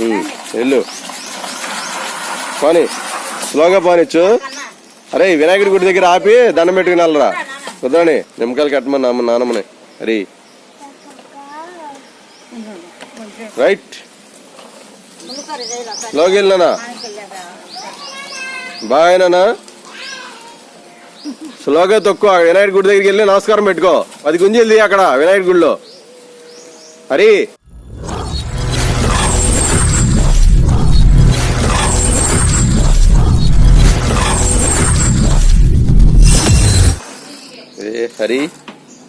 వెళ్ళు. పోనీ స్లోగా పోనిచ్చు అరే వినాయకుడి గుడి దగ్గర ఆపి దండం పెట్టుకుని వెళ్ళరా. కుదరని నిమ్మకాయలు కట్టమని నాన్న నానమ్మని. అరే రైట్. స్లోగా వెళ్ళినా బాగానా స్లోగా తక్కువ వినాయకుడి గుడి దగ్గరికి వెళ్ళి నమస్కారం పెట్టుకో. పది గుంజీలు అక్కడ వినాయకుడి గుడిలో. అరే. హరి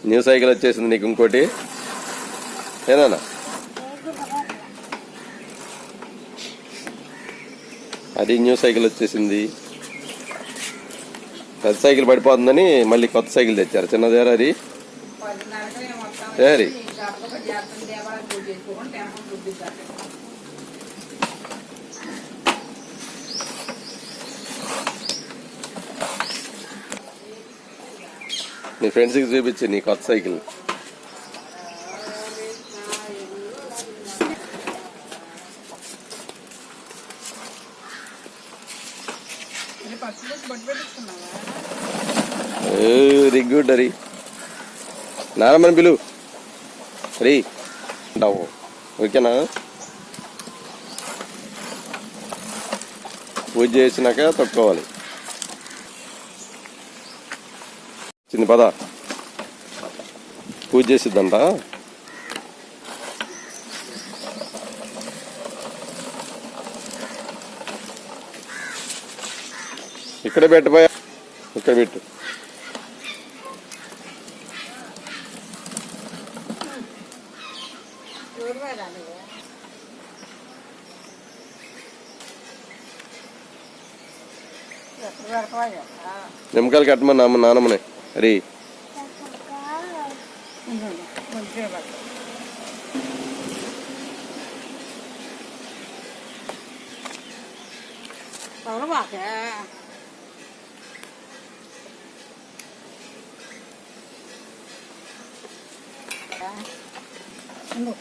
న్యూ సైకిల్ వచ్చేసింది నీకు ఇంకోటి. ఏనా అది న్యూ సైకిల్ వచ్చేసింది. పెద్ద సైకిల్ పడిపోతుందని మళ్ళీ కొత్త సైకిల్ తెచ్చారు. చిన్నదేరా అది? హరి నీ ఫ్రెండ్స్కి చూపించి నీ కొత్త సైకిల్. వెరీ గుడ్ హరి నానమ్మని పిలు. హరి అంటావు ఓకేనా? పూజ చేసినాక తొక్కోవాలి తిని పద. పూజ చేసిద్దంట. ఇక్కడ పెట్టబోయా ఇక్కడ పెట్టు. నిమ్మకాయలు కట్టమని నాన్నమ్మనే. నానమ్మని అరే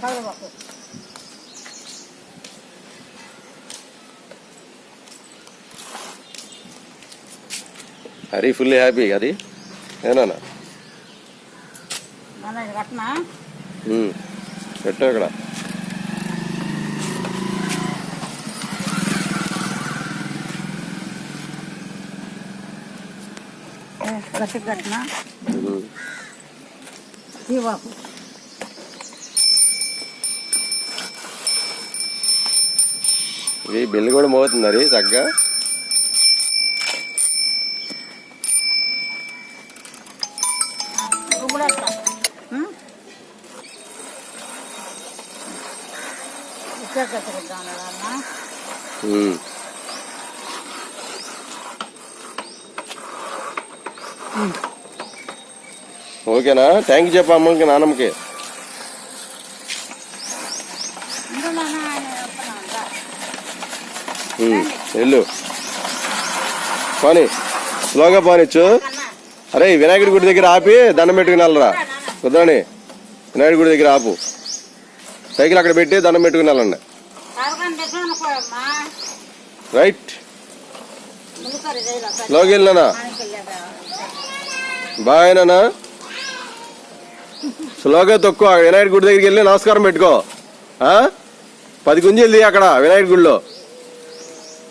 కలవకు హరి ఫుల్ హ్యాపీ అది ఏనా? పెట్టు అక్కడ. గట్టి కట్నా? ఉమ్. తీవాకు ఇది బిల్లు కూడా మోగుతుంది హరి చక్కగా? కూడా అట్లా. ఓకేనా? థ్యాంక్ యూ చెప్పు అమ్మకి నాన్నమ్మకి. వెళ్ళు. పోనీ. స్లోగా పోనిచ్చు అరే వినాయకుడి గుడి దగ్గర ఆపి దండం పెట్టుకుని వెళ్ళరా కుదరని వినాయకుడి గుడి దగ్గర ఆపు. సైకిల్ అక్కడ పెట్టి దండం పెట్టుకుని వెళ్ళండి రైట్. లోకి వెళ్ళనా? చేయలే స్లోగా తక్కువ స్లోగా తొక్కు వినాయకుడి గుడి దగ్గరికి వెళ్ళి నమస్కారం పెట్టుకో. పది గుంజీలు అక్కడ వినాయకుడి గుడిలో.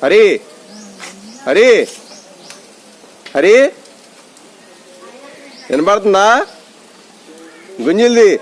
హరి హరి హరి. వినపడుతుందా? గుంజిల్ది.